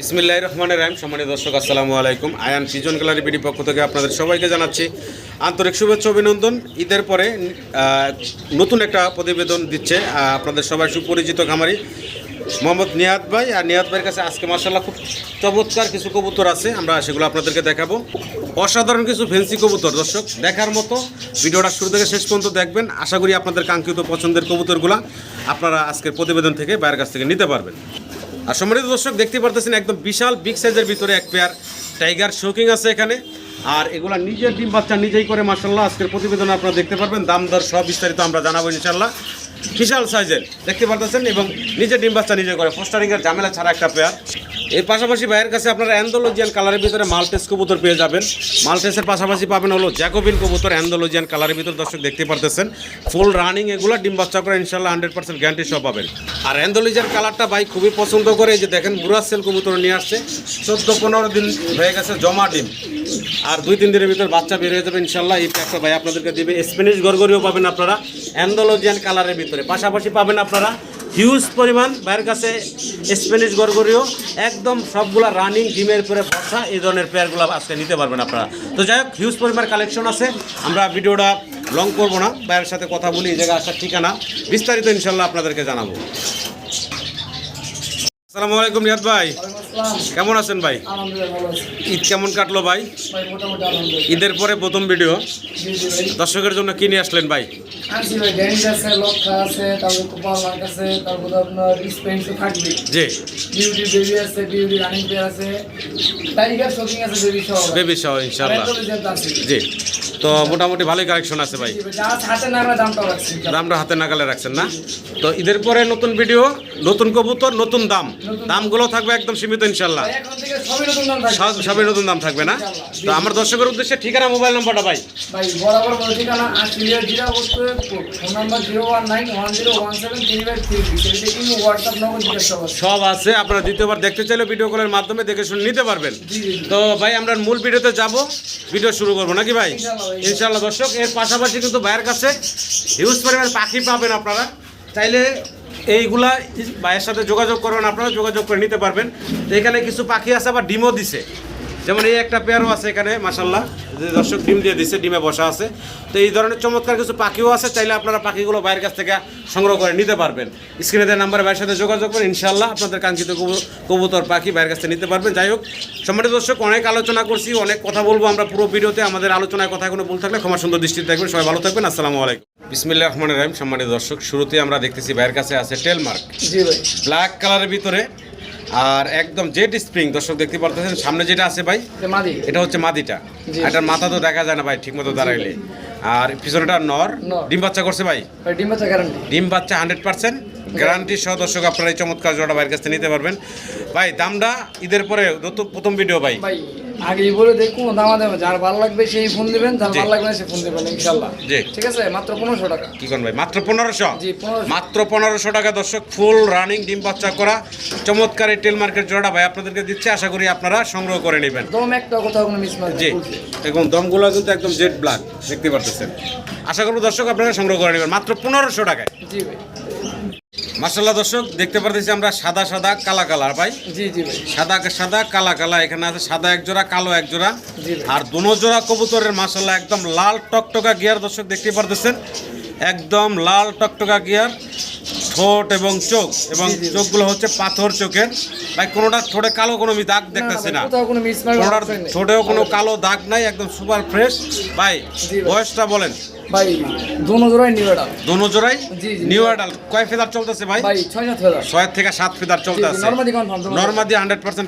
বিসমিল্লাহ রহমানের রাহিম। সম্মানিত দর্শক, আসসালামু আলাইকুম। আয়ান সিজন গ্যালারি বিডি পক্ষ থেকে আপনাদের সবাইকে জানাচ্ছি আন্তরিক শুভেচ্ছা, অভিনন্দন। ঈদের পরে নতুন একটা প্রতিবেদন দিচ্ছে আপনাদের সবাই সুপরিচিত খামারি মোহাম্মদ নিয়াদ ভাই। আর নিয়াদ ভাইয়ের কাছে আজকে মার্শাল্লাহ খুব চমৎকার কিছু কবুতর আছে, আমরা সেগুলো আপনাদেরকে দেখাবো। অসাধারণ কিছু ফেন্সি কবুতর, দর্শক, দেখার মতো ভিডিওটা শুরু থেকে শেষ পর্যন্ত দেখবেন। আশা করি আপনাদের কাঙ্ক্ষিত পছন্দের কবুতরগুলো আপনারা আজকের প্রতিবেদন থেকে বাইরের কাছ থেকে নিতে পারবেন। আর সম্মানিত দর্শক, দেখতে পারতেছেন একদম বিশাল বিগ সাইজের ভিতরে এক পেয়ার টাইগার শৌকিং আছে এখানে। আর এগুলা নিজের ডিম বাচ্চা নিজেই করে মাসাল্লাহ আজকের প্রতিবেদন আপনারা দেখতে পারবেন। দাম দর সব বিস্তারিত আমরা জানাব ইনশাল্লাহ বিশাল সাইজের দেখতে পারতেছেন? এবং নিজের ডিম বাচ্চা নিজে করে। পোস্টারিংয়ের ঝামেলা ছাড়া একটা পেয়ার এর পাশাপাশি ভাইয়ের কাছে আপনারা অ্যান্ডোলজিয়ান কালারের ভিতরে মালটেস কবুতর পেয়ে যাবেন। মালটেসের পাশাপাশি পাবেন হলো জ্যাকোবিন কবুতর অ্যান্ডোলজিয়ান কালারের ভিতরে। দর্শক, দেখতে পারতেছেন? ফুল রানিং এগুলো ডিম বাচ্চা করে ইনশাল্লাহ হান্ড্রেড পার্সেন্ট গ্যারান্টি সব পাবেন। আর অ্যান্ডোলজিয়ান কালারটা ভাই খুবই পছন্দ করে এই যে দেখেন বুড়াসেল কবুতর নিয়ে আসছে। চোদ্দ পনেরো দিন হয়ে গেছে জমা ডিম। আর দুই তিন দিনের ভিতর বাচ্চা বের হয়ে যাবে ইনশাল্লাহ এই প্যাকটা ভাই আপনাদেরকে দিবে। স্প্যানিশ গরগরিও পাবেন আপনারা। অ্যান্ডোলজিয়ান কালারের ভিতরে। পাশাপাশি পাবেন আপনারা হিউজ পরিমাণ বাইরের কাছে স্প্যানিশ গরগরিও। একদম সবগুলা রানিং ডিমের পরে বসা এই ধরনের পেয়ারগুলো আজকে নিতে পারবেন আপনারা। তো যাই হোক হিউজ পরিমাণ কালেকশন আছে। আমরা ভিডিওটা লং করব না বাইরের সাথে কথা বলি, এই জায়গায় আসার ঠিকানা বিস্তারিত ইনশাল্লাহ আপনাদেরকে জানাব। আসসালামু আলাইকুম রিয়াদ ভাই। কেমন আছেন ভাই? ঈদ কেমন কাটলো ভাই? ঈদের পরে প্রথম ভিডিও। দর্শকের জন্য কি নিয়ে আসলেন ভাই? জি। বেবি সহ ইনশাল্লাহ জি। তো মোটামুটি ভালোই কালেকশন আছে ভাই। দামটা হাতে নাগালে রাখছেন না? তো ঈদের পরে নতুন ভিডিও, নতুন কবুতর, নতুন দাম। দামগুলো থাকবে একদম সীমিত ইনশাল্লাহ সবই নতুন দাম থাকবে। সব সবই নতুন দাম থাকবে না? তো আমার দর্শকের উদ্দেশ্যে ঠিকানা মোবাইল নাম্বারটা ভাই? ভাই বরাবর ঠিকানা আশিলিয়া জিরা বস্তু phone number zero one nine one zero one seven three five three. Three WhatsApp number সব আছে আপনারা দ্বিতীয়বার দেখতে চাইলে ভিডিও কলের মাধ্যমে দেখে শুনে নিতে পারবেন। তো ভাই আমরা মূল ভিডিওতে যাব ভিডিও শুরু করব নাকি ভাই? ভাই। ইনশাল্লাহ দর্শক এর পাশাপাশি কিন্তু ভাইয়ের কাছে হিউজ পরিমাণ পাখি পাবেন আপনারা। চাইলে এইগুলা ভাইয়ের সাথে যোগাযোগ করবেন, আপনারা যোগাযোগ করে নিতে পারবেন। এখানে কিছু পাখি আছে, আবার ডিমও দিছে। যেমন এই একটা পেয়ারও আছে এখানে মাসাল্লাহ যে দর্শক ডিম দিয়ে দিচ্ছে ডিমে বসা আছে। তো এই ধরনের চমৎকার কিছু পাখিও আছে চাইলে আপনারা পাখিগুলো বাইরের কাছ থেকে সংগ্রহ করে নিতে পারবেন। স্ক্রিনে দেওয়া নাম্বারে বাইরের সাথে যোগাযোগ করে ইনশাল্লাহ আপনাদের কাঙ্ক্ষিত কবু- কবুতর পাখি বাইরের কাছ থেকে নিতে পারবেন। যাই হোক সম্মানিত দর্শক অনেক আলোচনা করছি অনেক কথা বলব আমরা পুরো ভিডিওতে। আমাদের আলোচনায় কথা কোনো ভুল থাকলে ক্ষমা সুন্দর দৃষ্টিতে থাকবেন সবাই ভালো থাকবেন আসসালামু আলাইকুম। বিসমিল্লাহ রহমান রহিম। সম্মানিত দর্শক শুরুতে আমরা দেখতেছি বাইরের কাছে আছে টেলমার্ক জি ভাই। ব্ল্যাক কালারের ভিতরে আর একদম জেট স্প্রিং দর্শক দেখতে পারতেছেন সামনে যেটা আছে ভাই এটা হচ্ছে মাদিটা। এটার মাথা তো দেখা যায় না ভাই ঠিকমতো দাঁড়াইলে। আর পিছনেটা নর। ডিম বাচ্চা করছে ভাই। ডিম বাচ্চা গ্যারান্টি ডিম বাচ্চা হান্ড্রেড পার্সেন্ট গ্যারান্টি সহ দর্শক আপনারা এই চমৎকার জোড়া ভাইয়ের কাছে নিতে পারবেন। ভাই দামটা ঈদের পরে প্রথম ভিডিও ভাই আগেই বলে দেখুন দামা দেবে যার ভালো লাগবে সেই ফোন দিবেন যার ভালো লাগবে সে ফোন দিবেন ইনশাল্লাহ। জি। ঠিক আছে? মাত্র পনেরোশো টাকা। কি করেন ভাই? মাত্র পনেরোশো? জি, মাত্র পনেরোশো টাকা দর্শক ফুল রানিং ডিম বাচ্চা করা চমৎকার এই টেল মার্কেট জোড়া ভাই আপনাদেরকে দিচ্ছে আশা করি আপনারা সংগ্রহ করে নেবেন। দম একটা কোথাও কোনো মিস জি। এবং দমগুলো কিন্তু একদম জেড ব্ল্যাক দেখতে পারতেছেন। আশা করব দর্শক আপনারা সংগ্রহ করে নেবেন মাত্র পনেরোশো টাকায়। জি ভাই। মার্শাল্লাহ দর্শক দেখতে পারতেছি আমরা সাদা সাদা কালা কালার ভাই। জি জি ভাই। সাদা সাদা কালা কালা এখানে আছে সাদা এক জোড়া কালো এক জোড়া। আর দুনো জোড়া কবুতরের মাসাল্লাহ একদম লাল টকটকা গিয়ার দর্শক দেখতে পারতেছেন? একদম লাল টকটকা গিয়ার ঠোঁট এবং চোখ। এবং। চোখগুলো হচ্ছে পাথর চোখের। ভাই কোনোটা ঠোঁটে কালো কোনো দাগ দেখতেছি না। কোনোটার ঠোঁটেও কোনো কালো দাগ নাই একদম সুপার ফ্রেশ। ভাই। বয়সটা বলেন। ভাই দোনো জোড়াই নিউ দোনো জোড়াই। নিউ কয় ফেদার চলতেছে ভাই? ভাই থেকে ফেদার। নর্মাদি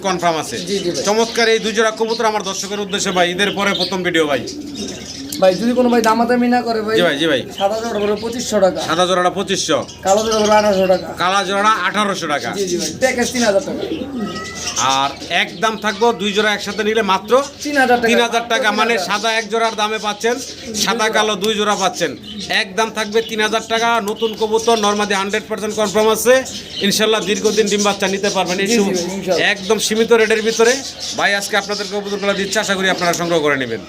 কনফার্ম আছে। চমৎকার এই দুই জোড়া কবুতর আমার দর্শকের উদ্দেশ্যে ভাই ঈদের পরে প্রথম ভিডিও ভাই। ভাই যদি কোনো ভাই দামাদামি না করে ভাই জি ভাই জি ভাই। সাদা জোড়া টাকা। সাদা জোড়াটা কালো জোড়া আঠারোশো টাকা। কালা জোড়া আঠারোশো টাকা। জি জি ভাই। প্যাকেজ তিন হাজার টাকা। আর একদম থাকব দুই জোড়া একসাথে নিলে মাত্র তিন হাজার টাকা। মানে সাদা এক জোড়ার দামে পাচ্ছেন সাদা কালো দুই জোড়া পাচ্ছেন। একদম থাকবে তিন হাজার টাকা। নতুন কবুতর নর্মাদি হান্ড্রেড পার্সেন্ট কনফার্ম আছে। ইনশাল্লাহ দীর্ঘদিন ডিম বাচ্চা নিতে পারবেন। এই। একদম সীমিত রেটের ভিতরে। ভাই, আজকে আপনাদের কবুতরগুলো দিচ্ছে। আশা করি আপনারা সংগ্রহ করে নেবেন।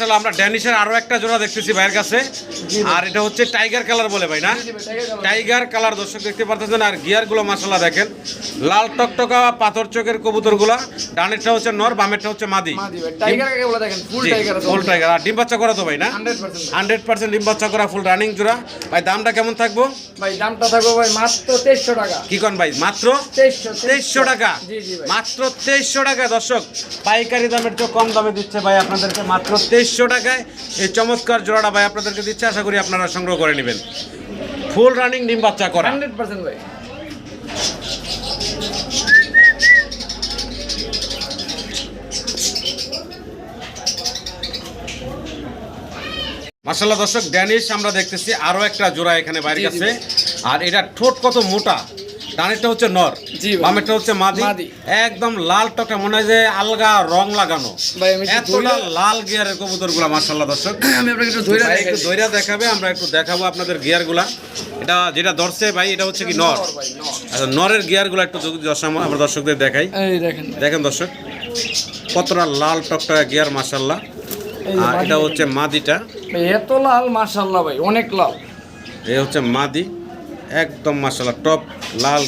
তাহলে আমরা ড্যানিশের আরও একটা জোড়া দেখতেছি ভাইয়ের কাছে। আর এটা হচ্ছে টাইগার কালার বলে ভাই না? Tiger colour. দর্শক দেখতে পারতেছেন আর গিয়ারগুলো মাসাল্লাহ দেখেন। লাল টকটকা পাথর চোখের কবুতরগুলা। ডানেরটা হচ্ছে নর বামেরটা হচ্ছে মাদি। ফুল টাইগার আর ডিম বাচ্চা করা তো ভাই না? Hundred percent. ডিম বাচ্চা করা ফুল রানিং জোড়া। ভাই দামটা কেমন থাকব? ভাই দামটা থাকবে ভাই মাত্র 2300 টাকা। কি কন ভাই মাত্র তেইশশো টাকা? মাত্র তেইশশো টাকা দর্শক। পাইকারি দামের চেয়ে কম দামে দিচ্ছে ভাই আপনাদেরকে মাত্র তেইশশো টাকায় এই চমৎকার জোড়াটা ভাই আপনাদেরকে দিচ্ছে আশা করি আপনারা সংগ্রহ করে নেবেন। ফুল রানিং ডিম বাচ্চা করা। 100% ভাই। মাসাল্লাহ দর্শক ড্যানিশ আমরা দেখতেছি আরও একটা জোড়া এখানে বাইরে জি, আর এটা ঠোঁট কত মোটা? ডানেরটা হচ্ছে নর জি ভাই। বামেরটা হচ্ছে মাদি। মাদি। একদম লাল টকটা মনে হয় যে আলগা রং লাগানো। ভাই আমি একটু এতটা ধইরা- লাল গিয়ারের কবুতরগুলা মাসাল্লাহ দর্শক আমি আপনাকে একটু ধরে ভাই একটু দেখাই দইরা দেখাবে আমরা একটু দেখাবো আপনাদের গিয়ারগুলা এটা যেটা ধরছে ভাই এটা হচ্ছে কি নর? ভাই নর। আচ্ছা নরের গিয়ারগুলা একটু যদি দর্শক আমরা দর্শকদের দেখাই। এই দেখেন। দেখেন দর্শক কতটা লাল টকটকা গিয়ার এই যে আর মাদি এটা হচ্ছে মাদিটা। ভাই এত লাল মাশাআল্লাহ ভাই অনেক লাল। এই হচ্ছে মাদি। একদম মাসাল্লাহ টপ লাল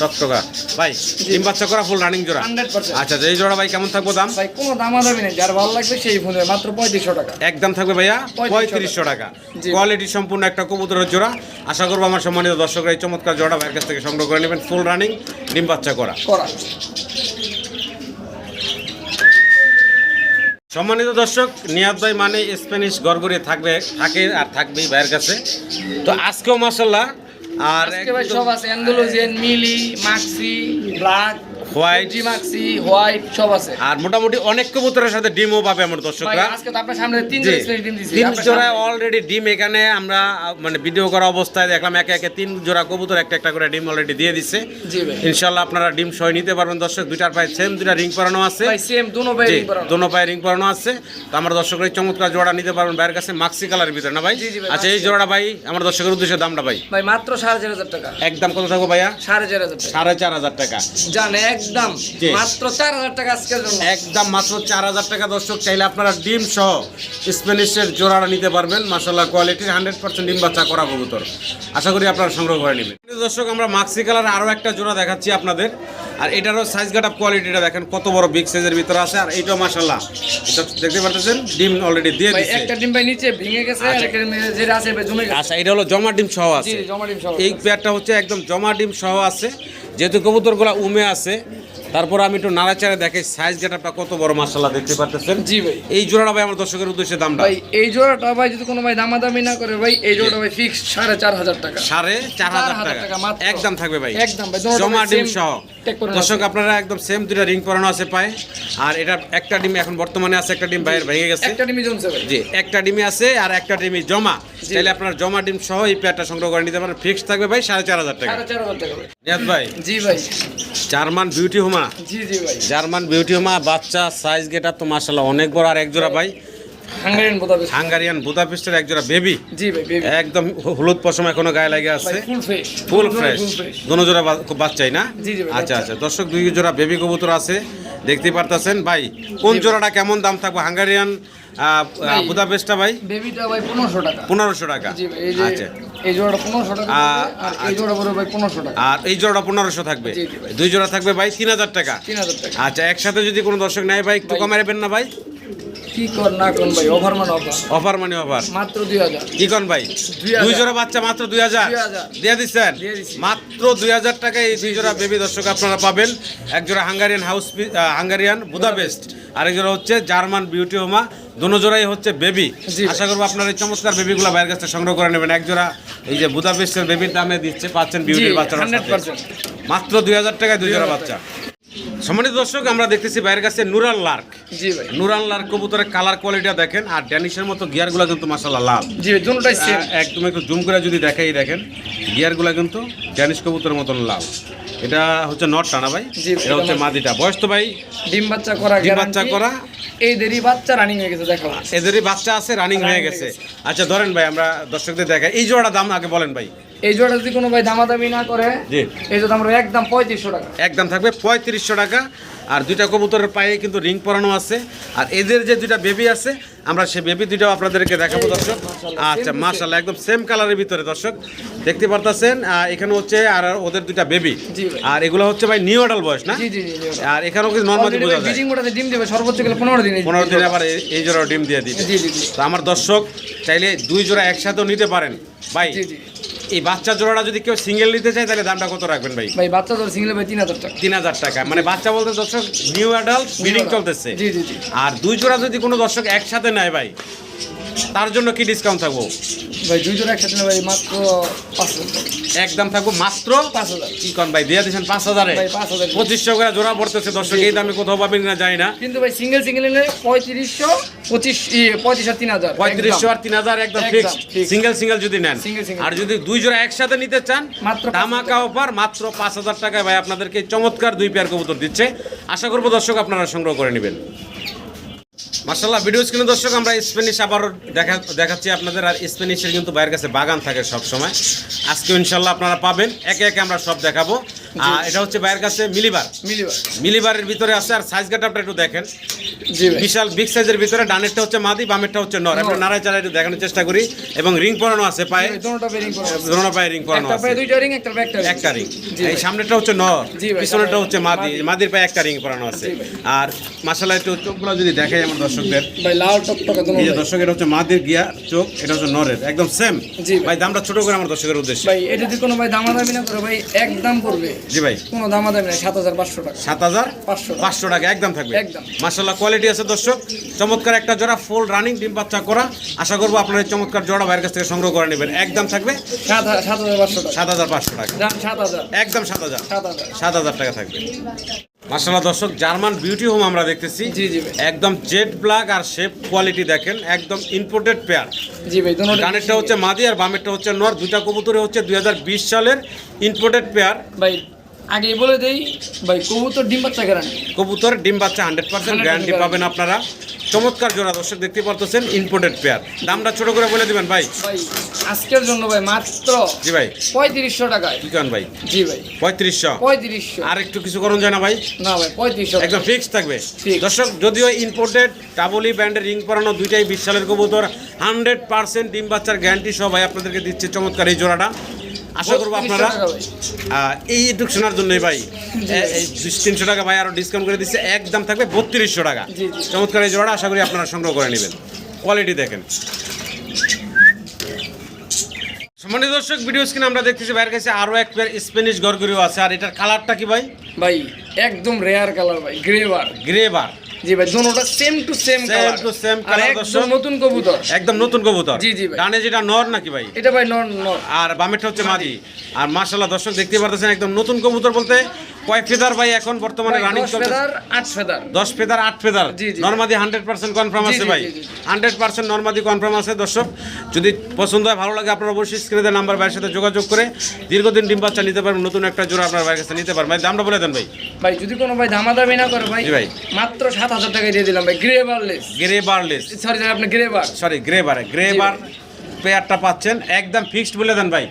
টকটকা ভাই ডিম বাচ্চা করা ফুল রানিং জোড়া? 100% আচ্ছা এই জোড়া ভাই কেমন থাকব দাম? ভাই কোনো দামাদামি নেই যার ভালো লাগবে সেই ফোনে মাত্র 3500 টাকা। একদম থাকবে ভাইয়া পঁয়ত্রিশশো টাকা। কোয়ালিটি সম্পূর্ণ একটা কবুতরের জোড়া। আশা করব আমার সম্মানিত দর্শকরা এই চমৎকার জোড়া ভাইয়ের কাছ থেকে সংগ্রহ করে নেবেন ফুল রানিং ডিম বাচ্চা করা। করা। সম্মানিত দর্শক নিয়াদ ভাই মানে স্প্যানিশ গড়গড়ে থাকবে থাকে আর থাকবেই ভাইয়ের কাছে। তো আজকেও মাসাল্লাহ আর আজকে ভাই সব আছে অ্যান্ডালুজিয়ান মিলি মাক্সি ব্ল্যাক হোয়াইট জি মাক্সি হোয়াইট সব আছে। আর মোটামুটি অনেক কবুতরের সাথে ডিমও পাবে আমার দর্শকরা। আজকে তো আপনার সামনে তিন জোড়া ডিম দিছি। তিন আপনার অলরেডি ডিম এখানে আমরা মানে ভিডিও করা অবস্থায় দেখলাম একে একে তিন জোড়া কবুতর একটা একটা করে ডিম অলরেডি দিয়ে ইনশাল্লাহ আপনারা ডিম সহ নিতে পারবেন দর্শক দুইটার পায়ে সেম দুইটা রিং পরানো আছে। ভাই সেম দুনো ring করানো। দোনো পায়ে রিং পরানো আছে। তো আমার দর্শকরা এই চমৎকার জোড়া নিতে পারবেন ভাইয়ের কাছে মাক্সি কালারের ভিতরে না ভাই? আচ্ছা এই। জোড়াটা ভাই আমার দর্শকের উদ্দেশ্যে দামটা ভাই? ভাই মাত্র সাড়ে চার হাজার টাকা। একদম কত থাকব ভাইয়া? সাড়ে চার হাজার টাকা। সাড়ে চার হাজার টাকা। জান একদম মাত্র চার হাজার টাকা আজকের জন্য। একদম মাত্র চার হাজার টাকা দর্শক চাইলে আপনারা ডিম সহ স্প্যানিশের জোড়াটা নিতে পারবেন। মাসাল্লাহ কোয়ালিটির হান্ড্রেড পার্সেন্ট ডিম বাচ্চা করা কবুতর। আশা করি আপনারা সংগ্রহ করে নেবেন। দর্শক আমরা মাক্সি কালার আরও একটা জোড়া দেখাচ্ছি আপনাদের। আর এটারও সাইজ গাট আপ কোয়ালিটিটা দেখেন কত বড় বিগ সাইজের ভিতরে আছে আর এইটাও মাসাল্লাহ এটা দেখতে পাচ্ছেন ডিম অলরেডি দিয়ে দিচ্ছে একটা ডিম ভাই নিচে ভেঙে গেছে আর একটা যেটা আছে জমে গেছে। আচ্ছা এটা হলো জমা ডিম সহ জি আছে জমা ডিম সব এই পেয়ারটা হচ্ছে একদম জমা ডিম সহ আছে। যেহেতু কবুতরগুলো উমে আছে তারপর আমি একটু নাড়াচাড়া দেখে সাইজ গেটারটা কত বড় মাসাল্লাহ দেখতে পাচ্ছেন জি ভাই। এই জোড়াটা ভাই আমার দর্শকের উদ্দেশ্যে দামটা। ভাই এই জোড়াটা ভাই যদি কোনো ভাই দামাদামি না করে ভাই এই জোড়াটা ভাই ফিক্স সাড়ে চার হাজার টাকা। সাড়ে চার হাজার হাজার টাকা। টাকা একদম থাকবে ভাই। একদম ভাই, জমা ডিম সহ। দর্শক আপনারা একদম সেম দুটা রিং পরানো আছে পায়। আর এটা একটা ডিম এখন বর্তমানে আছে একটা ডিম বাইরে ভেঙে গেছে। একটা ডিমই জমছে জি একটা ডিমই আছে আর একটা ডিমই জমা। তাহলে আপনার জমা ডিম সহ এই পেয়ারটা সংগ্রহ করে নিতে পারেন। ফিক্স থাকবে ভাই সাড়ে চার হাজার টাকা। টাকা ভাই। ভাই জি ভাই। জার্মান বিউটি হোমা। জি জি ভাই। জার্মান বিউটি হোমা বাচ্চা সাইজ গেটার তো মাসাল্লাহ অনেক বড় আর এক জোড়া ভাই। হাঙ্গারিয়ান বুদাপেস্টের এক জোড়া বেবি। জি ভাই বেবি। একদম হলুদ পশম এখনও গায়ে লাগে আছে ফুল ফ্রেশ ফুল ফ্রেশ দোনো জোড়া খুব বাচ্চাই না? জি, জি আচ্ছা আচ্ছা। দর্শক দুই জোড়া বেবি কবুতর আছে। দেখতে পারতাছেন। ভাই কোন জোড়াটা কেমন দাম থাকবে? হাঙ্গারিয়ান। বুদাপেস্টটা ভাই? বেবিটা ভাই পনেরোশো টাকা। পনেরোশো টাকা। জি ভাই এই যে আচ্ছা। এই জোড়াটা পনেরোশো টাকা আর এই জোড়া পড়বে ভাই পনেরোশো টাকা। আর এই জোড়াটা পনেরোশো থাকবে। দুই জোড়া থাকবে ভাই তিন হাজার টাকা। আচ্ছা একসাথে যদি কোনো দর্শক নেয় ভাই একটু। কমে রাখবেন না ভাই? কি কর না কোন ভাই ওভার মান অফার অফার মানে অফার মাত্র দুই হাজার। কি কন ভাই? দুই জোড়া বাচ্চা মাত্র 2000 দিয়ে দিচ্ছেন? মাত্র দুই হাজার টাকায় এই দুই জোড়া বেবি দর্শক আপনারা পাবেন। এক জোড়া হাঙ্গারিয়ান হাউস হাঙ্গারিয়ান বুদাপেস্ট আরেক জোড়া হচ্ছে জার্মান বিউটি হোমা দুনো জোড়াই হচ্ছে বেবি আশা করব আপনার এই চমৎকার বেবিগুলো বাইরের কাছ থেকে সংগ্রহ করে নেবেন। এক জোড়া এই যে বুদাপেস্টের বেবির দামে দিচ্ছে পাচ্ছেন বিউটির বাচ্চারা মাত্র দুই হাজার টাকায় দুই জোড়া বাচ্চা। সম্মানিত দর্শক আমরা দেখতেছি বাইরের কাছে নুরাল লার্ক। জি ভাই। নুরাল লার্ক কবুতরের কালার কোয়ালিটিটা দেখেন আর ড্যানিশের মতো গিয়ারগুলো কিন্তু মাসাল্লাহ লাল। জি ভাই দুটোটাই সেম একদম একটু জুম করে যদি দেখাই দেখেন গিয়ারগুলো কিন্তু ড্যানিশ কবুতরের মতন লাল। এটা হচ্ছে নট টানা ভাই এটা হচ্ছে মাদিটা। বয়স তো ভাই ডিম বাচ্চা করা ডিম বাচ্চা করা। এই দেরি বাচ্চা রানিং হয়ে গেছে দেখো। এদেরই বাচ্চা আছে রানিং হয়ে গেছে। আচ্ছা ধরেন ভাই আমরা দর্শকদের দেখাই। এই জোড়াটা দাম আগে বলেন ভাই। এই জোড়া যদি কোনো ভাই দামাদামি না করে জি। এই জোড়া আমরা একদম পঁয়ত্রিশশো টাকা। একদম থাকবে পঁয়ত্রিশশো টাকা। আর দুইটা কবুতরের পায়ে কিন্তু রিং পরানো আছে। আর এদের যে দুইটা বেবি আছে আমরা সেই বেবি দুইটাও আপনাদেরকে দেখাবো দর্শক। আচ্ছা মাশাল্লাহ একদম সেম কালারের ভিতরে দর্শক। দেখতে পারতেছেন এখানে হচ্ছে আর ওদের দুইটা বেবি আর এগুলো হচ্ছে ভাই নিউ অডাল বয়স না? আর এখানেও কিন্তু নর্মালি বোঝা যায়। ডিম দেবে সর্বোচ্চ গেলে পনেরো দিন পনেরো দিনে আবার এই- জোড়াও ডিম দিয়ে জি তো আমার দর্শক চাইলে দুই জোড়া একসাথেও নিতে পারেন। ভাই জি। এই বাচ্চা জোড়াটা যদি কেউ সিঙ্গেল নিতে চায় তাহলে দামটা কত রাখবেন ভাই? ভাই বাচ্চা জোড়া সিঙ্গেল ভাই তিন হাজার টাকা। তিন হাজার টাকা। মানে বাচ্চা বলতে দর্শক নিউ অ্যাডাল্ট ব্রিডিং চলতেছে। জি জি জি। আর দুই জোড়া যদি কোনো দর্শক একসাথে নেয় ভাই তার জন্য কি ডিসকাউন্ট থাকব? ভাই দুই জোড়া একসাথে ভাই মাত্র পাঁচ। একদম থাকব মাত্র? পাঁচ হাজার। কি কন ভাই দিয়ে দিয়েছেন পাঁচ হাজারে? ভাই পাঁচ হাজার। পঁচিশশো করে জোড়া পড়তেছে দর্শক এই দামে কোথাও পাবেন না জানি না। কিন্তু ভাই সিঙ্গেল সিঙ্গেল নিলে পঁয়ত্রিশশো পঁচিশ পঁয়ত্রিশ আর তিন হাজার পঁয়ত্রিশশো আর তিন হাজার একদম fixed। সিঙ্গেল সিঙ্গেল যদি নেন। আর যদি দুই জোড়া একসাথে নিতে চান মাত্র পাঁচ ধামাকা অফার মাত্র পাঁচ হাজার টাকায় ভাই আপনাদেরকে চমৎকার দুই পেয়ার কবুতর দিচ্ছে। আশা করব দর্শক আপনারা সংগ্রহ করে নেবেন। মার্শাল্লাহ ভিডিওস কিন্তু দর্শক, আমরা স্প্যানিশ আবার দেখা দেখাচ্ছি আপনাদের, আর স্প্যানিশের কিন্তু বাইরের কাছে বাগান থাকে সব সময় আজকে ইনশাল্লাহ আপনারা পাবেন। একে একে আমরা সব দেখাবো। আর এটা হচ্ছে বাইরের কাছে মিলিবার। মিলিবার। মিলিবারের ভিতরে আছে আর সাইজ গাটা একটু দেখেন। বিশাল বিগ সাইজের ভিতরে ডানেরটা হচ্ছে মাদি বামেরটা হচ্ছে নর। আমরা নাড়াই চাড়াই একটু দেখানোর চেষ্টা করি। এবং রিং পরানো আছে পায়ে। দোনো পায়ে রিং পরানো একটা আছে। দুইটা রিং একটা একটা রিং এই। সামনেটা হচ্ছে নর। পিছনেরটা হচ্ছে মাদি। মাদি। মাদির পায়ে একটা রিং পরানো আছে। আর মাসালা একটু চোখগুলো যদি দেখাই আমার দর্শকদের। ভাই লাল টকটকা দুটো এই যে দর্শক এটা হচ্ছে মাদির গিয়া চোখ এটা হচ্ছে নরের। একদম সেম। ভাই। দামটা ছোট করে আমার দর্শকের উদ্দেশ্যে। ভাই এটা যদি কোনো ভাই দামাদামি না করে ভাই একদম করবে জি ভাই। কোনো দামাদামি নাই সাত হাজার পাঁচশো টাকা। সাত হাজার পাঁচশো পাঁচশো টাকা একদম থাকবে। একদম। মাসাল্লাহ কোয়ালিটি আছে দর্শক। চমৎকার একটা জোড়া ফুল রানিং ডিম বাচ্চা করা। আশা করব আপনার এই চমৎকার জোড়া ভাইয়ের কাছ থেকে সংগ্রহ করে নেবেন। একদম থাকবে। সাত হাজার পাঁচশো টাকা। সাত হাজার পাঁচশো টাকা। সাত হাজার। একদম সাত হাজার। সাত হাজার টাকা থাকবে। মাসাল্লাহ দর্শক জার্মান বিউটি হোম আমরা দেখতেছি। জি জি একদম জেড ব্ল্যাক আর শেপ কোয়ালিটি দেখেন একদম ইম্পোর্টেড পেয়ার জি ভাই দুটো ডানেরটা হচ্ছে মাদি আর বামেরটা হচ্ছে নর দুইটা কবুতরে হচ্ছে দুই হাজার বিশ সালের ইম্পোর্টেড পেয়ার ভাই আগে বলে দেই ভাই কবুতর ডিম বাচ্চা গ্যারান্টি কবুতর ডিম বাচ্চা হান্ড্রেড পার্সেন্ট গ্যারান্টি পাবেন আপনারা। চমৎকার জোড়া দর্শক দেখতে পারতেছেন ইম্পোর্টেড পেয়ার দামটা ছোট করে বলে দিবেন ভাই। ভাই আজকের জন্য ভাই মাত্র জি ভাই। পঁয়ত্রিশশো টাকায়। কি কান ভাই? জি ভাই। পঁয়ত্রিশশো। পঁয়ত্রিশশো। আর একটু কিছু করুন যায় না ভাই? না ভাই পঁয়ত্রিশশো একদম ফিক্স থাকবে। দর্শক যদিও ইম্পোর্টেড ডাবলি ব্যান্ডের রিং পরানো দুইটাই বিশ সালের কবুতর হান্ড্রেড পার্সেন্ট ডিম বাচ্চার গ্যারান্টি সহ ভাই আপনাদেরকে দিচ্ছে চমৎকার এই জোড়াটা। আশা করব আপনারা। এই একটু শোনার জন্যই ভাই তিনশো টাকা ভাই আরও ডিসকাউন্ট করে দিচ্ছে। একদম থাকবে বত্রিশশো টাকা। চমৎকার এই জোড়াটা আশা করি আপনারা সংগ্রহ করে নেবেন। কোয়ালিটি দেখেন। সম্মানিত দর্শক ভিডিও স্ক্রিনে আমরা দেখতেছি ভাইয়ের কাছে আরও এক পেয়ার স্প্যানিশ গরগরিও আছে। আর এটার কালারটা কি ভাই? ভাই একদম রেয়ার কালার ভাই গ্রে বার গ্রে বার জি ভাই same to same colour to same একদম দর্শক। নতুন কবুতর। একদম নতুন কবুতর। জি, জি ভাই। ডানে যেটা নর নাকি ভাই? এটা ভাই নন নন আর বামেরটা হচ্ছে মাদি। আর মাশাল্লাহ দর্শক দেখতে পারতেছেন একদম নতুন কবুতর বলতে কয় ফেদার ভাই এখন বর্তমানে রানিং চলছে ফেদার ফেদার। দশ ফেদার আট ফেদার। নর্মাদি হান্ড্রেড পার্সেন্ট কনফার্ম আছে ভাই। জি, জি। হান্ড্রেড পার্সেন্ট নর্মাদি কনফার্ম আছে দর্শক। যদি পছন্দ হয় ভালো লাগে আপনারা অবশ্যই স্ক্রিনে নাম্বার ভাইয়ের সাথে যোগাযোগ করে দীর্ঘদিন ডিম বাচ্চা নিতে পারবেন নতুন একটা জোড়া আপনার ভাইয়ের কাছে নিতে পারবেন। ভাই দামটা বলে দেন ভাই। ভাই যদি কোনো ভাই দামাদামি না করে ভাই। মাত্র সাত হাজার টাকায় দিয়ে দিলাম ভাই grey barless grey sorry sir আপনি গ্রে বার সরি গ্রে বারে গ্রে জি বার পেয়ারটা পাচ্ছেন একদম ফিক্সড বলে দেন ভাই।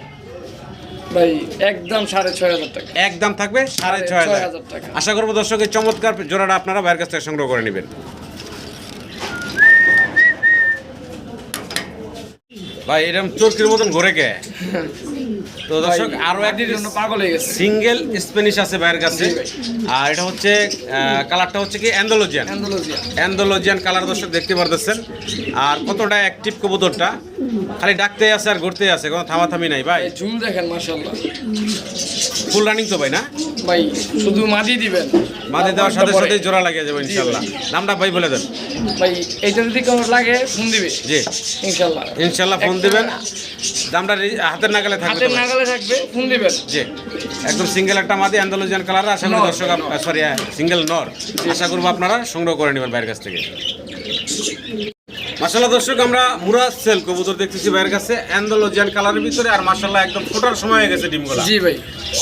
ভাই একদম সাড়ে ছয় হাজার টাকা। একদম থাকবে সাড়ে ছয় হাজার। টাকা। আশা করব দর্শক এই চমৎকার জোড়াটা আপনারা বাইরের কাছ থেকে সংগ্রহ করে নেবেন। ভাই এরকম চোরকির মতন ঘুরে কে? তো দর্শক আরও একটির একটি জন্য পাগল হয়ে গেছে। সিঙ্গেল স্প্যানিশ আছে বাইরের কাছে। আর এটা হচ্ছে কালারটা হচ্ছে কি? অ্যান্ডোলজিয়ান অ্যান্ডালুজিয়া অ্যান্ডোলজিয়ান কালার দর্শক দেখতে পারতেছেন। আর কতটা অ্যাক্টিভ কবুতরটা? খালি ডাকতে আছে আর ঘুরতে আছে কোনো থামাথামি নাই ভাই। ঝুল দেখেন মাশাআল্লাহ। ফুল রানিং তো ভাই না? ভাই শুধু মাদি দিবেন। মাঝে দেওয়ার সাথে সাথে জোড়া লাগিয়ে যাবে ইনশাল্লাহ নামটা ভাই বলে দেন। ভাই এইটা যদি কেমন লাগে ফোন দিবে। জি। ইনশাআল্লাহ। ইনশাল্লাহ ফোন দিবেন। দামটা হাতের নাগালে থাকবে হাতের তো থাকবে জি। একদম সিঙ্গেল একটা মাদি অ্যান্ডালুজিয়ান কালার আশা করি নর। দর্শক সরি সিঙ্গেল নর। আশা করব আপনারা সংগ্রহ করে নেবেন বাইরের কাছ থেকে। মাসাল্লাহ দর্শক আমরা মুরাজ সেল কবুতর দেখতেছি বাইরের কাছে। অ্যান্ডালুজিয়ান কালারের ভিতরে আর মাসাল্লাহ একদম ফোটার সময় হয়ে গেছে ডিমগুলা। জি ভাই।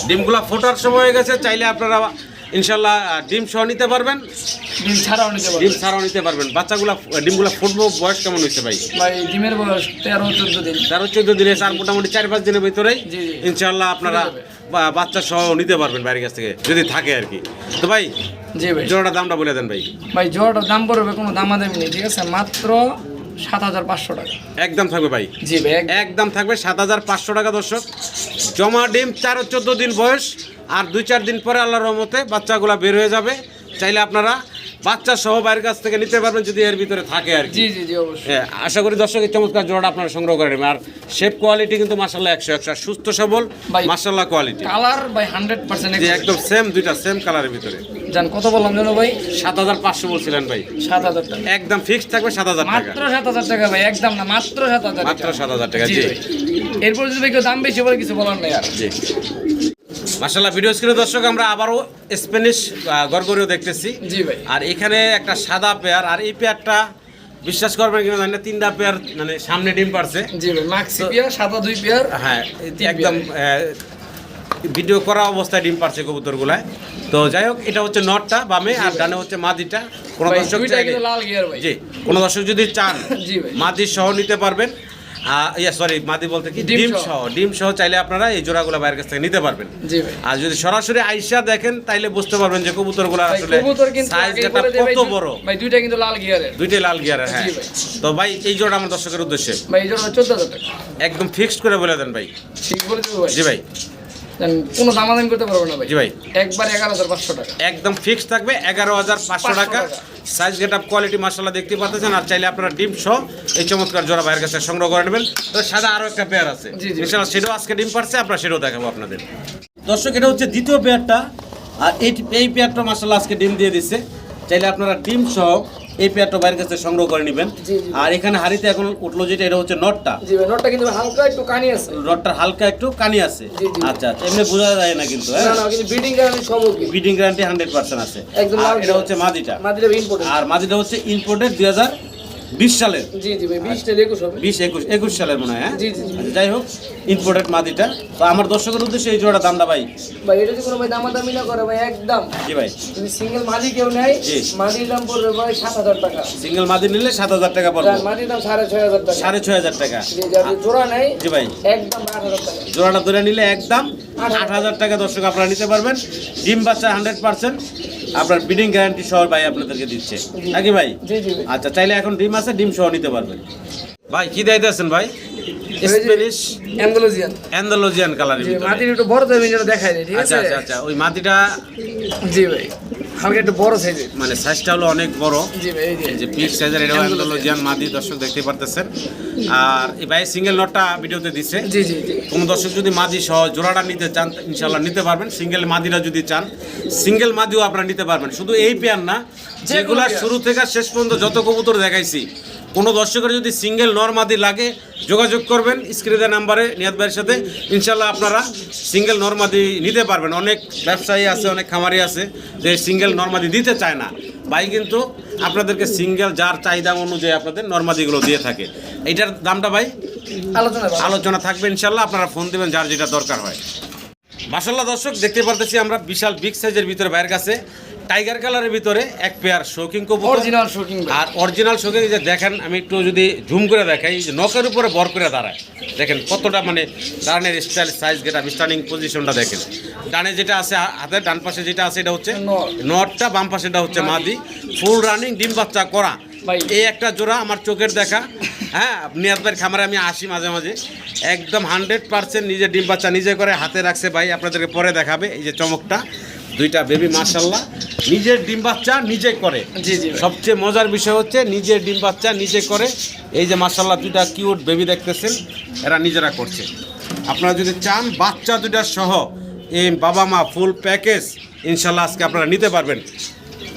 ডিমগুলা ফোটার সময় হয়ে গেছে চাইলে আপনারা ইনশাল্লাহ ডিম সহ নিতে পারবেন। ডিম ছাড়াও নিতে পারবেন। ডিম ছাড়াও নিতে পারবেন। বাচ্চাগুলা ডিমগুলা ফুটবো বয়স কেমন হয়েছে ভাই? ভাই ডিমের বয়স তেরো চোদ্দ দিন। তেরো চোদ্দ দিনে চার মোটামুটি চার পাঁচ দিনের ভিতরেই জি। ইনশাল্লাহ আপনারা বাচ্চা সহ নিতে পারবেন বাইরের কাছ থেকে যদি থাকে আর কি। তো ভাই জি ভাই। জোড়াটা দামটা বলে দেন ভাই। ভাই জোড়াটার দাম পড়বে কোনো দামাদামি নেই ঠিক আছে? মাত্র সাত হাজার পাঁচশো টাকা। একদম থাকবে ভাই। জি ভাই এক- একদম থাকবে সাত হাজার পাঁচশো টাকা দর্শক। জমা ডিম তেরো চোদ্দ দিন বয়স আর দুই চার দিন পরে আল্লাহর রহমতে বাচ্চাগুলা বের হয়ে যাবে। চাইলে আপনারা বাচ্চা সহ বাইরের কাছ থেকে নিতে পারবেন যদি এর ভিতরে থাকে আর জি জি জি অবশ্যই। হ্যাঁ, আশা করি দর্শক এই চমৎকার জোড়াটা আপনারা সংগ্রহ করে নেবেন। আর শেপ কোয়ালিটি কিন্তু মার্শাল্লাহ একশো একশো। আর সুস্থ সবল ভাই। মার্শাল্লাহ কোয়ালিটি কালার ভাই হান্ড্রেড পার্সেন্ট যে একদম সেম দুইটা সেম কালারের ভিতরে। জান কত বললাম জানো ভাই? সাত হাজার পাঁচশো বলছিলেন ভাই। সাত হাজার টাকা। একদম ফিক্সড থাকবে সাত হাজার টাকা। মাত্র সাত হাজার টাকা ভাই একদম না মাত্র সাত হাজার মাত্র সাত হাজার টাকা জি জি। এরপর যদি কেউ দাম বেশি বলে কিছু বলার নেই আর। জি। মার্শাল্লাহ ভিডিও স্ক্রিনে দর্শক আমরা আবারও স্প্যানিশ গড়গড়িও দেখতেছি। জি ভাই। আর এখানে একটা সাদা পেয়ার আর এই পেয়ারটা বিশ্বাস করবেন কিনা জানি না তিনটা পেয়ার মানে সামনে ডিম পারছে। জি ভাই মাক্সি পেয়ার সাদা দুই পেয়ার হ্যাঁ একদম ভিডিও করা অবস্থায় ডিম পারছে কবুতরগুলায়। তো যাই হোক এটা হচ্ছে নটটা বামে আর ডানে হচ্ছে মাদিটা। কোনো দর্শক দুইটা লাল গিয়ার ভাই। জি কোনো দর্শক যদি চান জি ভাই। মাদি সহ নিতে পারবেন। ইয়া সরি মাদি বলতে কি? ডিম সহ। ডিম সহ চাইলে আপনারা এই জোড়াগুলো বাইরের কাছ থেকে নিতে পারবেন। আর যদি সরাসরি আইসা দেখেন তাইলে বুঝতে পারবেন যে কবুতরগুলো আসলে কত বড়? ভাই দুইটা কিন্তু লাল গিয়ারের দুইটাই লাল গিয়ারের হ্যাঁ। তো ভাই এই জোড়া আমার দর্শকের উদ্দেশ্যে। ভাই এই জোড়া টাকা। একদম ফিক্সড করে বলে দেন ভাই। ঠিক বলে দেবো ভাই। জি ভাই। কোনো দামাদামি করতে পারবে না ভাই। জি ভাই। একবার এগারো হাজার পাঁচশো টাকা। একদম থাকবে এগারো হাজার পাঁচশো টাকা। টাকা। সাইজ গেট আপ কোয়ালিটি দেখতে পাচ্ছেন আর চাইলে আপনারা ডিম সহ এই চমৎকার জোড়া বাইরের কাছে সংগ্রহ করে নেবেন। তো সাদা আরও একটা পেয়ার আছে। ইনশাল্লাহ সেটাও আজকে ডিম পারছে আপনারা সেটাও দেখাবো আপনাদের। দর্শক এটা হচ্ছে দ্বিতীয় পেয়ারটা আর এই এই পেয়ারটা আজকে ডিম দিয়ে দিচ্ছে চাইলে আপনারা ডিম সহ এই পেয়ারটা বাইরের কাছে সংগ্রহ করে নেবেন। আর এখানে হাড়িতে এখন উঠল যেটা এটা হচ্ছে নটটা। নটটা কিন্তু হালকা একটু কানি আছে। রডটার হালকা একটু কানি আছে। জি, জি। আচ্ছা আচ্ছা এমনি বোঝা যায় না কিন্তু হ্যাঁ? গ্যারান্টি হান্ড্রেড পার্সেন্ট আছে। একদম এটা হচ্ছে মাদিটা। আর মাদিটা হচ্ছে ইম্পোর্টেড দুই হাজার বিশ সালের? জি জি ভাই একুশ হবে। বিশ একুশ একুশ সালের মনে হয় হ্যাঁ? জি, জি। আচ্ছা, যাই হোক ইম্পোর্টেড মাদিটা। তো আমার দর্শকের উদ্দেশ্যে এই জোড়া দামটা ভাই? ভাই এটা যদি কোনো ভাই দামাদামি না করে ভাই একদম। জি ভাই। যদি সিঙ্গেল মাদি কেউ নেয়। মাদির দাম পড়বে ভাই সাত হাজার টাকা। সিঙ্গেল মাদি নিলে সাত হাজার টাকা পড়বে। মাদির দাম সাড়ে ছয় হাজার টাকা। সাড়ে ছয় হাজার টাকা। জোড়া নেয় জি ভাই। একদম আট হাজার টাকা। জোড়াটা ধরে নিলে একদম আট হাজার টাকা দর্শক আপনারা নিতে পারবেন। ডিম বাচ্চা হান্ড্রেড পার্সেন্ট আপনার ব্রিডিং গ্যারান্টি সহ ভাই আপনাদেরকে দিচ্ছে। নাকি ভাই? আচ্ছা চাইলে এখন ডিম আছে ডিম সহ নিতে পারবেন। ভাই কি দিতেছেন ভাই? স্প্যানিশ অ্যান্ডালুজিয়ান অ্যান্ডালোজিয়ান কালারের মাটির একটু বড় দেবেন যেন দেখায় যায় ঠিক আচ্ছা আছে? আচ্ছা আচ্ছা ওই মাটিটা জি ভাই। হালকা একটু বড় সাইজের মানে সাইজটা হলো অনেক বড়। যে পিক সাইজের এটাও অ্যান্ডালোজিয়ান মাদি দর্শক দেখতে পারতেছেন। আর এই ভাই সিঙ্গেল নটটা ভিডিওতে জি জি কোনো দর্শক যদি মাদি সহ জোড়াটা নিতে চান ইনশাল্লাহ নিতে পারবেন। সিঙ্গেল মাদিরা যদি চান সিঙ্গেল মাদিও আপনারা নিতে পারবেন। শুধু এই পেয়ার না যেগুলা শুরু থেকে শেষ পর্যন্ত যত কবুতর দেখাইছি কোনো দর্শকের যদি সিঙ্গেল নর মাদি লাগে যোগাযোগ করবেন স্ক্রিনের নাম্বারে নিয়াদ ভাইয়ের সাথে। ইনশাল্লাহ আপনারা সিঙ্গেল নর্মাদি নিতে পারবেন। অনেক ব্যবসায়ী আছে অনেক খামারি আছে যে সিঙ্গেল নর্মাদি দিতে চায় না। ভাই কিন্তু আপনাদেরকে সিঙ্গেল যার চাহিদা অনুযায়ী আপনাদের নর্মাদিগুলো দিয়ে থাকে। এইটার দামটা ভাই? আলোচনা আলোচনা থাকবে ইনশাল্লাহ আপনারা ফোন দিবেন যার যেটা দরকার হয়। মাসাল্লাহ দর্শক দেখতে পারতেছি আমরা বিশাল বিগ সাইজের ভিতরে বাইরের কাছে। টাইগার কালারের ভিতরে এক পেয়ার শৌকিং কবুতর অরিজিনাল শোকিং আর অরিজিনাল শোকে যে দেখেন আমি একটু যদি ঝুম করে দেখাই যে নখের উপরে বর করে দাঁড়ায়। দেখেন কতটা মানে দাঁড়ানোর স্টাইল সাইজ যেটা স্টার্নিং পজিশনটা দেখেন। ডানে যেটা আছে হাতের ডান পাশে যেটা আছে এটা হচ্ছে। নটটা বাম পাশেটা হচ্ছে মাদি। ফুল রানিং ডিম বাচ্চা করা। এই একটা জোড়া আমার চোখের দেখা। হ্যাঁ ভাইয়ের খামারে আমি আসি মাঝে মাঝে। একদম হান্ড্রেড পার্সেন্ট নিজে ডিম বাচ্চা নিজে করে হাতে রাখছে ভাই আপনাদেরকে পরে দেখাবে। এই যে চমকটা। দুইটা বেবি মার্শাল্লাহ নিজের ডিম বাচ্চা নিজে করে। সবচেয়ে মজার বিষয় হচ্ছে নিজের ডিম বাচ্চা নিজে করে। এই যে মার্শাল্লাহ দুইটা কিউট বেবি দেখতেছেন এরা নিজেরা করছে। আপনারা যদি চান বাচ্চা দুইটা সহ এই বাবা মা ফুল প্যাকেজ ইনশাল্লাহ আজকে আপনারা নিতে পারবেন।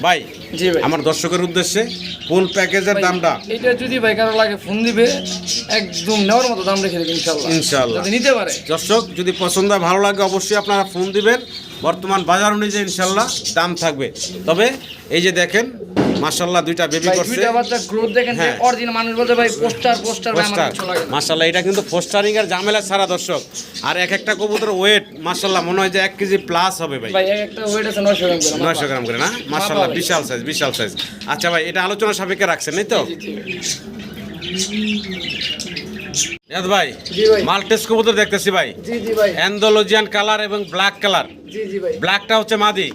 ভাই জি ভাই। আমার দর্শকের উদ্দেশ্যে ফুল প্যাকেজের দামটা। এটা যদি ভাই কারও লাগে ফোন দিবে একদম নেওয়ার মতো দাম রেখে দেবে ইনশাল্লাহ ইনশাল্লাহ। নিতে পারে। দর্শক যদি পছন্দ ভালো লাগে অবশ্যই আপনারা ফোন দিবেন। বর্তমান বাজার অনুযায়ী ইনশাল্লাহ দাম থাকবে। তবে এই যে দেখেন মাসাল্লাহ দুইটা বেবি করছে। দুইটা বাচ্চা গ্রোথ দেখেন যে হ্যাঁ। অরিজিনাল মানুষ বলতে ভাই পোস্টার পোস্টার ভাই আমার কিছু লাগে এটা কিন্তু পোস্টারিং এর ঝামেলা ছাড়া দর্শক। আর এক একটা কবুতর ওয়েট মাসাল্লাহ মনে হয় যে এক কেজি প্লাস হবে ভাই। ভাই এক একটা ওয়েট আছে 900 গ্রাম করে নয়শো গ্রাম করে না? মাসাল্লাহ বিশাল সাইজ বিশাল সাইজ আচ্ছা ভাই এটা আলোচনা সাপেক্ষে রাখছেন তাই তো? জি, ভাই। কবুতর দেখতেছি ভাই। অ্যান্ডোলজিয়ান কালার এবং ব্ল্যাক কালার। ব্ল্যাকটা হচ্ছে মাদি।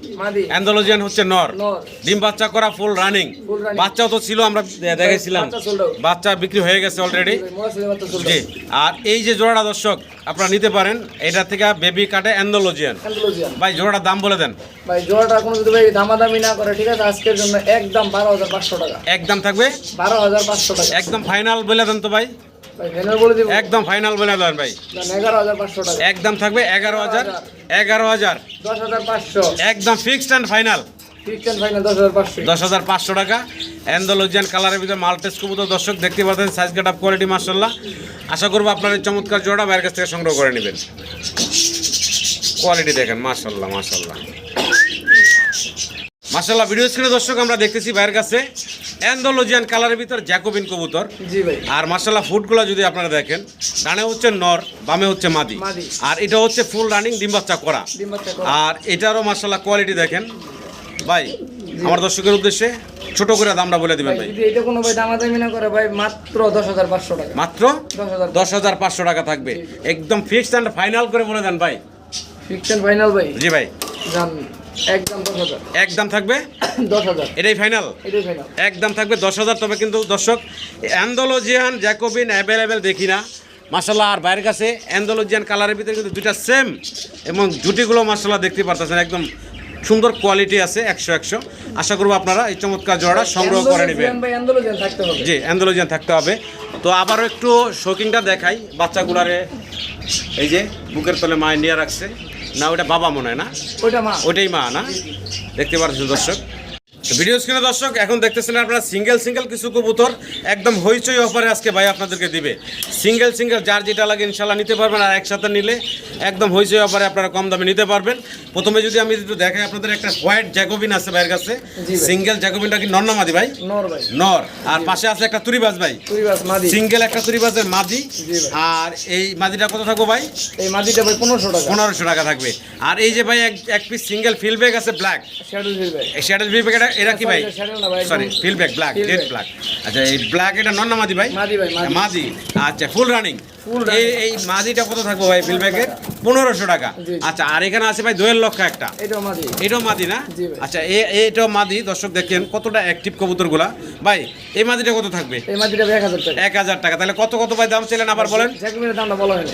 অ্যান্ডোলজিয়ান হচ্ছে নর। ডিম বাচ্চা করা ফুল রানিং। বাচ্চাও তো ছিল আমরা দেখেছিলাম। বাচ্চা বিক্রি হয়ে গেছে অলরেডি জি আর এই যে জোড়াটা দর্শক আপনারা নিতে পারেন। এটা থেকে বেবি কাটে অ্যান্ডোলজিয়ান। ভাই জোড়াটার দাম বলে দেন। ভাই জোড়াটা কোনো যদি ভাই দামাদামি না করে ঠিক আছে? আজকের জন্য একদম বারো হাজার পাঁচশো টাকা। একদম থাকবে? বারো হাজার পাঁচশো টাকা। একদম ফাইনাল বলে দেন তো ভাই। একদম ফাইনাল বলে দেন ভাই। একদম থাকবে এগারো হাজার এগারো হাজার। একদম ফিক্সড অ্যান্ড ফাইনাল দশ হাজার পাঁচশো। দশ হাজার পাঁচশো টাকা। অ্যান্ডোলজিয়ান কালারের ভিতরে মাল্টেস কবুতর দর্শক দেখতে পাচ্ছেন সাইজ গেট আপ কোয়ালিটি মার্শাল্লাহ আশা করব আপনার এই চমৎকার জোড়া বাইরের কাছ থেকে সংগ্রহ করে নেবেন। কোয়ালিটি দেখেন মার্শাল্লাহ মার্শাল্লাহ মার্শাল্লাহ ভিডিও স্ক্রিনে দর্শক আমরা দেখতেছি বাইরের কাছে অ্যান্ডোলজিয়ান কালারের ভিতর জ্যাকোবিন কবুতর। জি ভাই। আর মার্শাল্লাহ ফুডগুলো যদি আপনারা দেখেন ডানে হচ্ছে নর বামে হচ্ছে মাদি। আর এটা হচ্ছে ফুল রানিং ডিম বাচ্চা করা। আর এটারও মার্শাল্লাহ কোয়ালিটি দেখেন। ভাই আমার দর্শকের উদ্দেশ্যে ছোট করে দামটা বলে দিবেন ভাই। এটা কোনো ভাই দামাদামি না করে ভাই মাত্র দশ হাজার পাঁচশো টাকা। মাত্র দশ হাজার দশ হাজার পাঁচশো টাকা থাকবে। একদম ফিক্সড অ্যান্ড ফাইনাল করে বলে দেন ভাই। ফিফটিন ফাইনাল ভাই। জি ভাই। জান। একদম দশ হাজার। একদম থাকবে? দশ হাজার। এটাই ফাইনাল এটাই ফাইনাল একদম থাকবে দশ হাজার তবে কিন্তু দর্শক অ্যান্ডোলজিয়ান জ্যাকোবিন অ্যাভেলেবেল দেখি না। মাসাল্লাহ আর বাইরের কাছে অ্যান্ডোলজিয়ান কালারের ভিতরে কিন্তু দুইটা সেম এবং জুটিগুলো মাসাল্লাহ দেখতে পারতেছেন একদম সুন্দর কোয়ালিটি আছে একশো একশো। আশা করব আপনারা এই চমৎকার জোড়া সংগ্রহ করে নেবেন। জি অ্যান্ডোলজিয়ান থাকতে হবে। তো আবারও একটু শোকিংটা দেখাই বাচ্চাগুলারে এই যে বুকের তলে মায় নিয়ে রাখছে। না ওটা বাবা মনে হয় না? ওটাই মা। ওটাই মা না? দেখতে পাচ্ছেন দর্শক। ভিডিও স্ক্রিনে দর্শক এখন দেখতেছেন আপনারা সিঙ্গেল সিঙ্গেল কিছু কবুতর। একদম হইচই অফারে আজকে ভাই আপনাদেরকে দিবে। সিঙ্গেল সিঙ্গেল যার যেটা লাগে ইনশাল্লাহ নিতে পারবেন আর একসাথে নিলে একদম হইচই অফারে আপনারা কম দামে নিতে পারবেন। প্রথমে যদি আমি একটু দেখাই আপনাদের একটা হোয়াইট জ্যাকোবিন আছে ভাইয়ের কাছে। সিঙ্গেল জ্যাকোবিনটা কি নর্নামাদি ভাই? নর ভাই। নর। আর পাশে আছে একটা তুরিবাজ ভাই। মাদি। সিঙ্গেল একটা তুরিবাজের মাদি। আর এই মাদিটা কত থাকব ভাই? এই মাদিটা ভাই পনেরোশো টাকা। পনেরোশো টাকা থাকবে। আর এই যে ভাই এক পিস সিঙ্গেল ফিল ব্যাগ আছে ব্ল্যাক শ্যাডো ঝিল ভাই শ্যাডেল ফিল এটা কি ভাই? সরি ফিল ব্যাগ ব্ল্যাক ডেড ব্ল্যাক আচ্ছা এই ব্ল্যাক এটা নন না মাদি ভাই? মাদি ভাই মাদি। মাদি। আচ্ছা ফুল রানিং এই। এই মাদিটা কত থাকব ভাই ফিল ব্যাগের পনেরোশো টাকা। আচ্ছা আর এখানে আছে ভাই দোয়েল লক্ষ একটা। এটাও মাদি। না? আচ্ছা এটাও মাদি। দর্শক দেখেন কতটা অ্যাক্টিভ কবুতরগুলা। ভাই এই মাদিটা কত থাকবে? এক হাজার টাকা। তাহলে কত কত ভাই দাম ছিলেন আবার বলেন?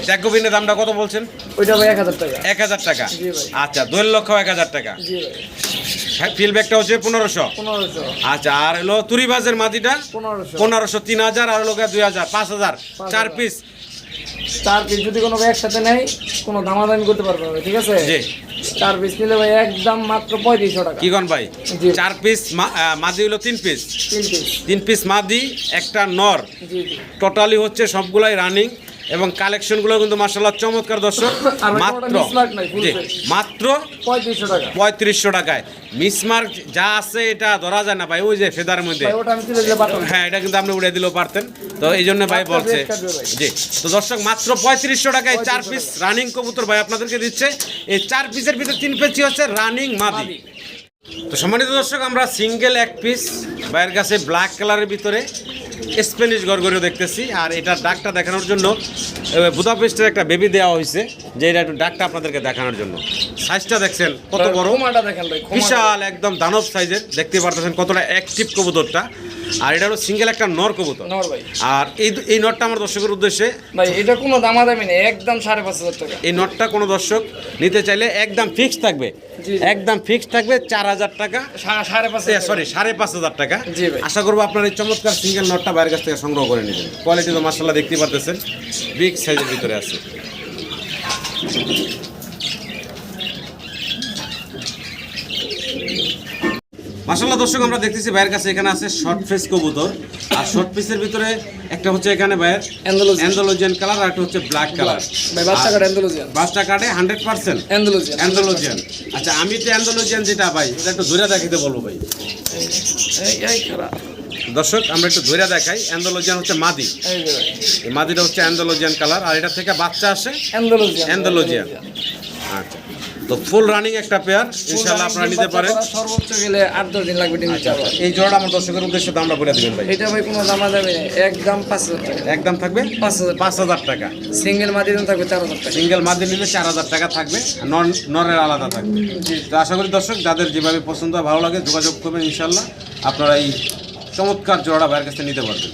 জ্যাকবিনের দামটা কত বলছেন? ওইটা ভাই এক হাজার টাকা। এক হাজার টাকা। আচ্ছা দোয়েল লক্ষ এক হাজার টাকা। ফিল ব্যাগটা হচ্ছে পনেরোশো পনেরোশো। আচ্ছা আর হলো তুরিবাজের মাদিটা পনেরোশো। তিন হাজার আর হলো দুই হাজার পাঁচ হাজার চার পিস চার পিস যদি কোনো একসাথে নেয় কোনো দামাদামি করতে পারবে না ঠিক আছে? জি। চার পিস নিলে ভাই একদম মাত্র পঁয়ত্রিশশো টাকা। কি গন ভাই? চার পিস মাদি হলো তিন পিস তিন পিস তিন পিস মাদি একটা নর। টোটালি হচ্ছে সবগুলাই রানিং এবং কালেকশনগুলো কিন্তু মার্শাল্লাহ চমৎকার দর্শক। মাত্র। মাত্র পঁয়ত্রিশশো টাকা। পঁয়ত্রিশশো টাকায়। মিসমার্ক যা আছে এটা ধরা যায় না ভাই ওই যে ফেদার মধ্যে। হ্যাঁ এটা কিন্তু আপনি উড়ে দিলেও পারতেন। তো এই জন্য ভাই বলছে। জি তো দর্শক মাত্র পঁয়ত্রিশশো টাকায় চার পিস রানিং কবুতর ভাই আপনাদেরকে দিচ্ছে। এই চার পিসের ভিতরে তিন পিস হচ্ছে রানিং মাদি। তো সম্মানিত দর্শক আমরা সিঙ্গেল এক পিস ভাইয়ের কাছে ব্ল্যাক কালারের ভিতরে। স্প্যানিশ গরগরিও দেখতেছি আর এটার ডাকটা দেখানোর জন্য বুদাপেস্টের একটা বেবি দেওয়া হয়েছে যে এটা একটু ডাকটা আপনাদেরকে দেখানোর জন্য। সাইজটা দেখছেন কত বড়। বিশাল একদম দানব সাইজের দেখতে পারতেছেন কতটা অ্যাক্টিভ কবুতরটা। আর এটা হলো সিঙ্গেল একটা নর কবুতর। নর ভাই। আর এই এই নটটা আমার দর্শকের উদ্দেশ্যে ভাই এটা কোনো দামাদামি নেই একদম সাড়ে পাঁচ হাজার টাকা। এই নটটা কোনো দর্শক নিতে চাইলে একদম ফিক্স থাকবে। একদম ফিক্স থাকবে চার হাজার টাকা। সাড়ে পাঁচ সরি সাড়ে পাঁচ হাজার টাকা। আশা করব আপনার এই চমৎকার সিঙ্গেল নটটা বাইরের কাছ থেকে সংগ্রহ করে নেবেন। কোয়ালিটি তো মার্শাল্লাহ দেখতে পারতেছেন। বিগ সাইজের ভিতরে আছে। মাসাল্লাহ দর্শক আমরা দেখতেছি ভাইয়ের কাছে এখানে আছে শর্ট ফেস কবুতর। আর শর্ট পিসের ভিতরে একটা হচ্ছে এখানে ভাইয়ের অ্যান্ডালুজিয়ান কালার আর একটা হচ্ছে ব্ল্যাক কালার বাচ্চা কাটা হান্ড্রেড পার্সেন্ট অ্যান্ডালুজিয়ান আচ্ছা আমি তো অ্যান্ডোলোজিয়ান যেটা ভাই এটা একটু ধরে দেখাতে বলব ভাই। এই এই খেলা দর্শক আমরা একটু ধরে দেখাই অ্যান্ডোলোজিয়ান হচ্ছে মাদি। এই মাদিটা হচ্ছে অ্যান্ডোলোজিয়ান কালার আর এটা থেকে বাচ্চা আসে অ্যান্ডালুজিয়ান আচ্ছা। তো ফুল রানিং একটা পেয়ার ইনশাআল্লাহ আপনারা নিতে পারেন। সর্বোচ্চ গেলে আট দশ দিন লাগবে ডিম চার এই জোড়াটা আমার দর্শকের উদ্দেশ্যে দামটা বলে দিবেন ভাই। এটা ভাই কোনো দাম যাবে না একদম পাঁচ হাজার টাকা। একদম থাকবে? পাঁচ হাজার পাঁচ হাজার টাকা। সিঙ্গেল মাদি দাম থাকবে চার হাজার টাকা। সিঙ্গেল মাদি নিলে চার হাজার টাকা থাকবে নন নরের আলাদা থাকবে। তো আশা করি দর্শক যাদের যেভাবে পছন্দ ভালো লাগে যোগাযোগ করবেন ইনশাল্লাহ আপনারা এই চমৎকার জোড়া ভাইয়ের কাছে নিতে পারবেন।